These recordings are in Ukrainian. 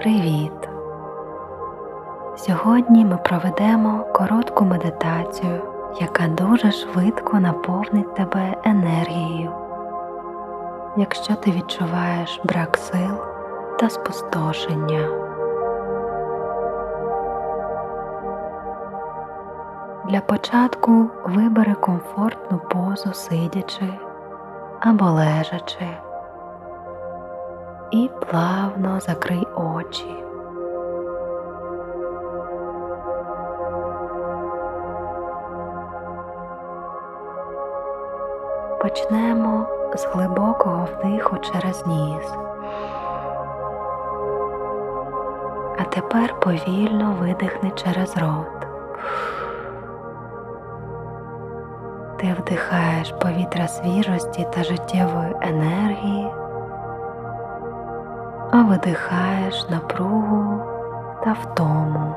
Привіт! Сьогодні ми проведемо коротку медитацію, яка дуже швидко наповнить тебе енергією, якщо ти відчуваєш брак сил та спустошення. Для початку вибери комфортну позу сидячи або лежачи і плавно закрий очі. Почнемо з глибокого вдиху через ніс. А тепер повільно видихни через рот. Ти вдихаєш повітря свіжості та життєвої енергії, видихаєш напругу та втому.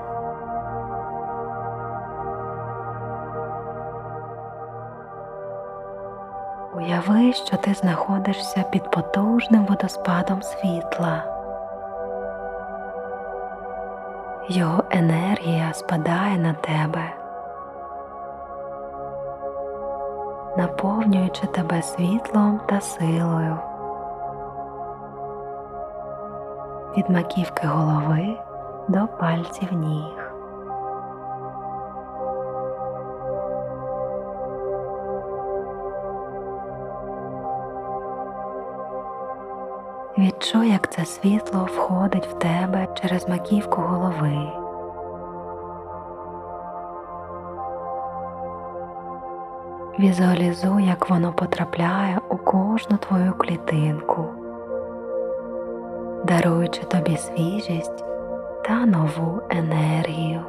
Уяви, що ти знаходишся під потужним водоспадом світла. Його енергія спадає на тебе, наповнюючи тебе світлом та силою. Від маківки голови до пальців ніг. Відчуй, як це світло входить в тебе через маківку голови. Візуалізуй, як воно потрапляє у кожну твою клітинку, даруючи тобі свіжість та нову енергію.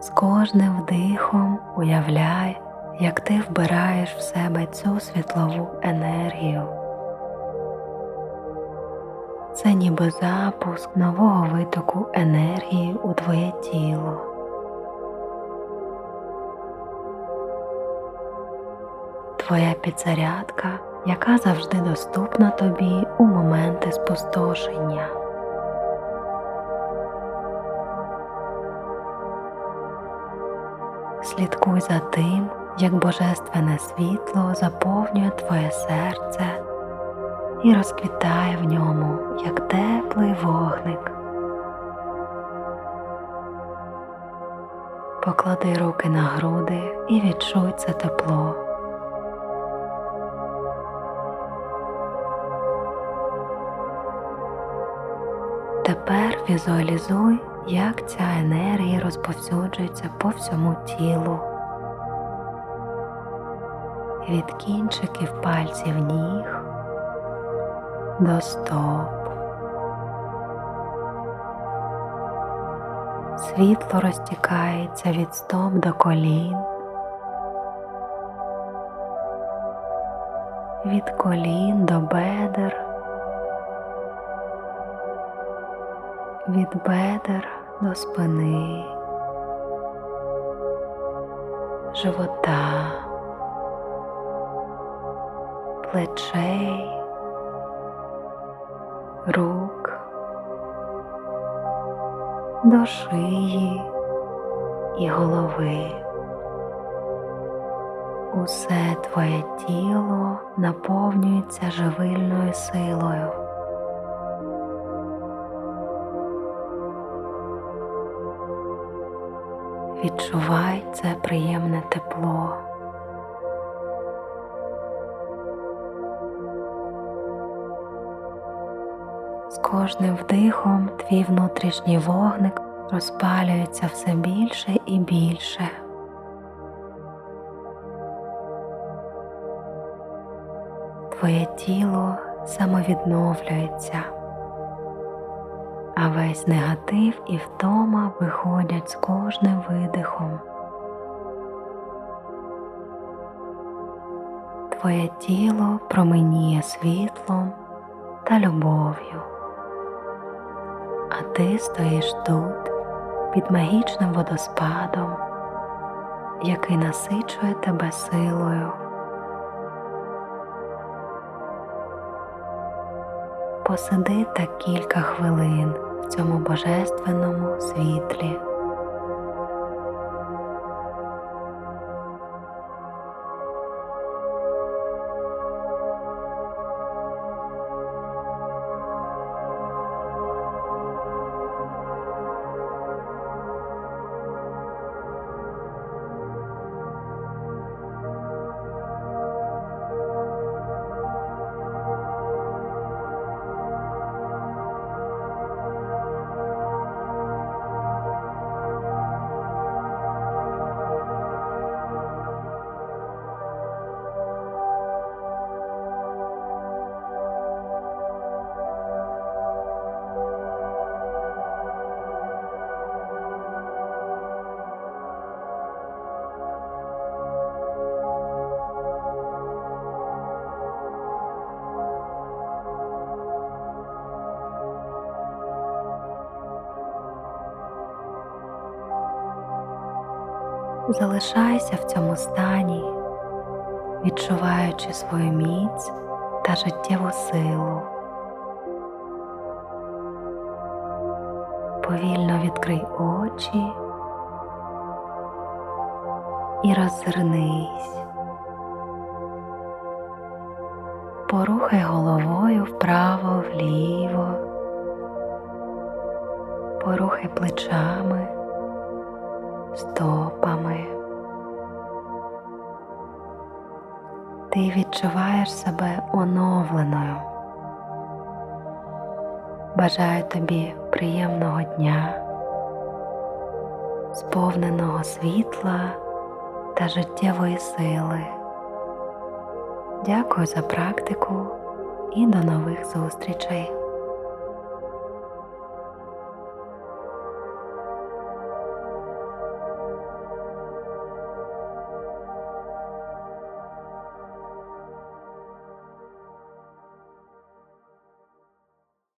З кожним вдихом уявляй, як ти вбираєш в себе цю світлову енергію. Це ніби запуск нового витоку енергії у твоє тіло. Твоя підзарядка, яка завжди доступна тобі у моменти спустошення. Слідкуй за тим, як божественне світло заповнює твоє серце і розквітає в ньому, як теплий вогник. Поклади руки на груди і відчуй це тепло. Тепер візуалізуй, як ця енергія розповсюджується по всьому тілу. Від кінчиків пальців ніг до стоп. Світло розтікається від стоп до колін, від колін до бедер. Від бедер до спини, живота, плечей, рук, до шиї і голови. Усе твоє тіло наповнюється живильною силою. Відчувай це приємне тепло. З кожним вдихом твій внутрішній вогник розпалюється все більше і більше. Твоє тіло самовідновлюється а весь негатив і втома виходять з кожним видихом. Твоє тіло променіє світлом та любов'ю, а ти стоїш тут під магічним водоспадом, який насичує тебе силою. Посиди так кілька хвилин в цьому божественному світлі. Залишайся в цьому стані, відчуваючи свою міць та життєву силу. Повільно відкрий очі і роззирнись. Порухай головою вправо-вліво, порухай плечами стопами. Ти відчуваєш себе оновленою. Бажаю тобі приємного дня, сповненого світла та життєвої сили. Дякую за практику і до нових зустрічей.